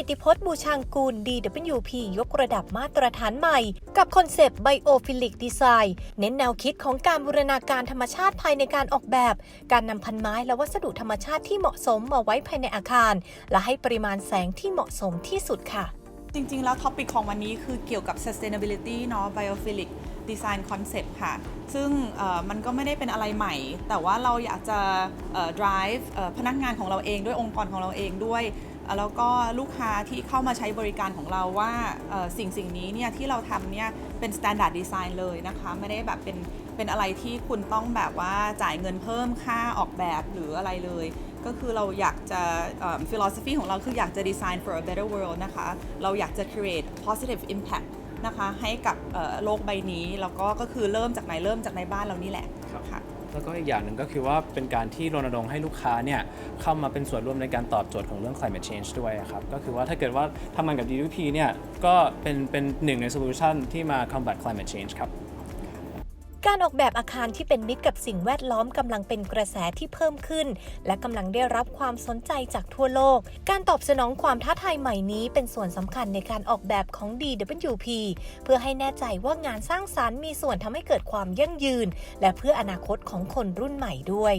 กิติพจน์บูชางกูล DWP ยกระดับมาตรฐานใหม่ กับคอนเซปต์ Biophilic Design เน้นแนวคิดของการบูรณาการธรรมชาติภายในการออกแบบ การนำพันไม้และวัสดุธรรมชาติที่เหมาะสมมาไว้ภายในอาคาร และให้ปริมาณแสงที่เหมาะสมที่สุดค่ะ จริง ๆ แล้วท็อปิกของวันนี้คือเกี่ยวกับ sustainability เนาะ biophilic design concept ค่ะ ซึ่งมันก็ไม่ได้เป็นอะไรใหม่ แต่ว่าเราอยากจะ drive พนักงานของเราเองด้วยองค์กรของเราเองด้วยแล้วก็ลูกค้าที่เข้ามาใช้บริการของเราว่าสิ่งสิ่งนี้เนี่ยที่เราทำเนี่ยเป็น standard design เลยนะคะไม่ได้แบบเป็นเป็นอะไรที่คุณต้องแบบว่าจ่ายเงินเพิ่มค่าออกแบบหรืออะไรเลย ก็คือเราอยากจะเอ่อ philosophy ของเราคืออยากจะ design for a better world นะคะ เราอยากจะ create positive impact นะคะให้กับโลกใบนี้แล้วก็ก็คือเริ่มจากไหนเริ่มจากในบ้านเรานี่แหละ ครับค่ะ แล้วก็อีกอย่างหนึ่งก็คือว่าเป็นการที่รณรงค์ให้ลูกค้าเนี่ยเข้ามาเป็นส่วนร่วมในการตอบโจทย์ของเรื่อง climate change ด้วยครับก็คือว่าถ้าเกิดว่าทำงานกับ DWP เนี่ยก็เป็นเป็นหนึ่งใน solution ที่มา combat climate change ครับ การออกแบบอาคารที่เป็นมิตรกับสิ่งแวดล้อมกำลังเป็นกระแสที่เพิ่มขึ้น และกำลังได้รับความสนใจจากทั่วโลก การตอบสนองความท้าทายใหม่นี้เป็นส่วนสำคัญในการออกแบบของ DWP เพื่อให้แน่ใจว่างานสร้างสารรค์มีส่วนทำให้เกิดความยั่งยืน และเพื่ออนาคตของคนรุ่นใหม่ด้วย